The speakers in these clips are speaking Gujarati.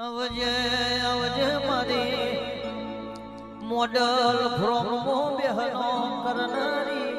આવજે આવજે મારી. મોડલ ફ્રોમ બહેનો કરનારી.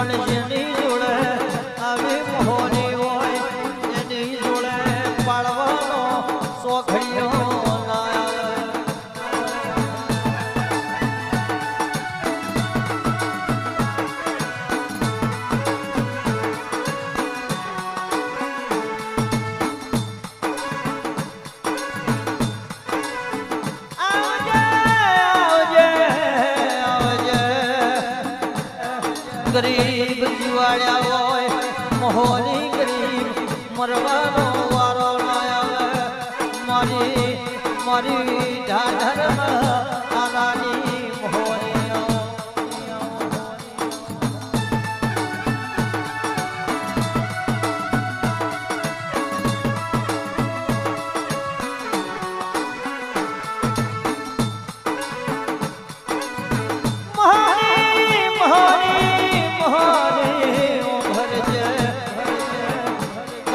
પણ ગરીબ જીવાડ્યા હોય મહોની ગરીબ મરવાનો વારો ના આવે. મારી મારી ધાધરમાં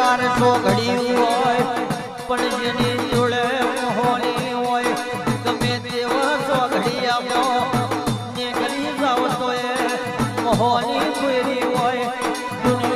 માણસો ઘડી હોય, પણ જેની જોડે હોની હોય, ગમે તેવા સો ઘડી આપો. ને ઘડી જાવ તો એ મોહની ફેરી હોય. દુનિયા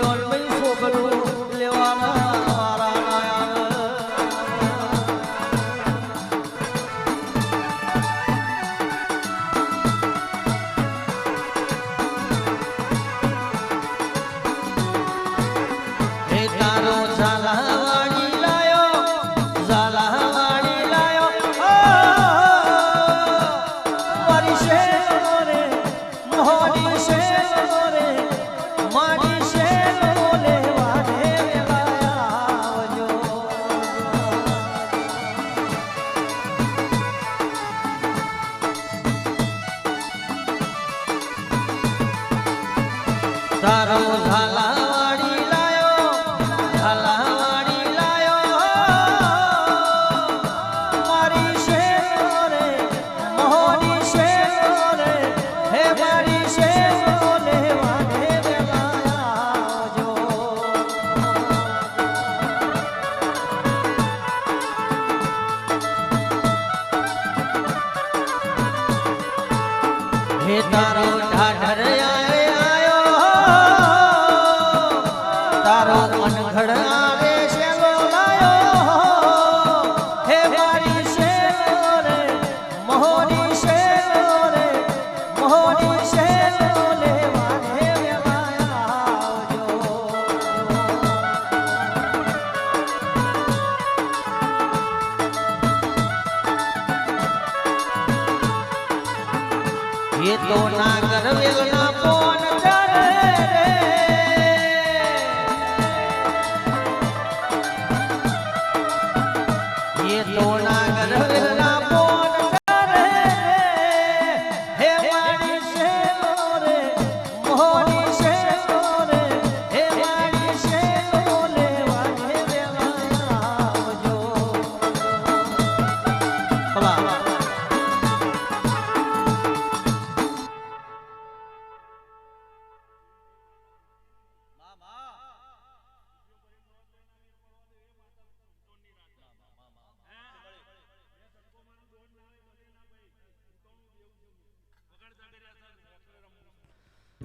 એ તો ના કરવેલ ના કોણ ડરે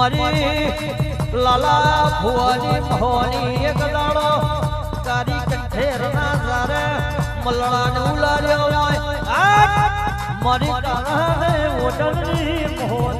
મારી લાલા ભુવાની ભવાની એક દાડો તારી કઠેર ના સારે મલડાને ઉલાર્યો મારી તારા ઓટણની ભોની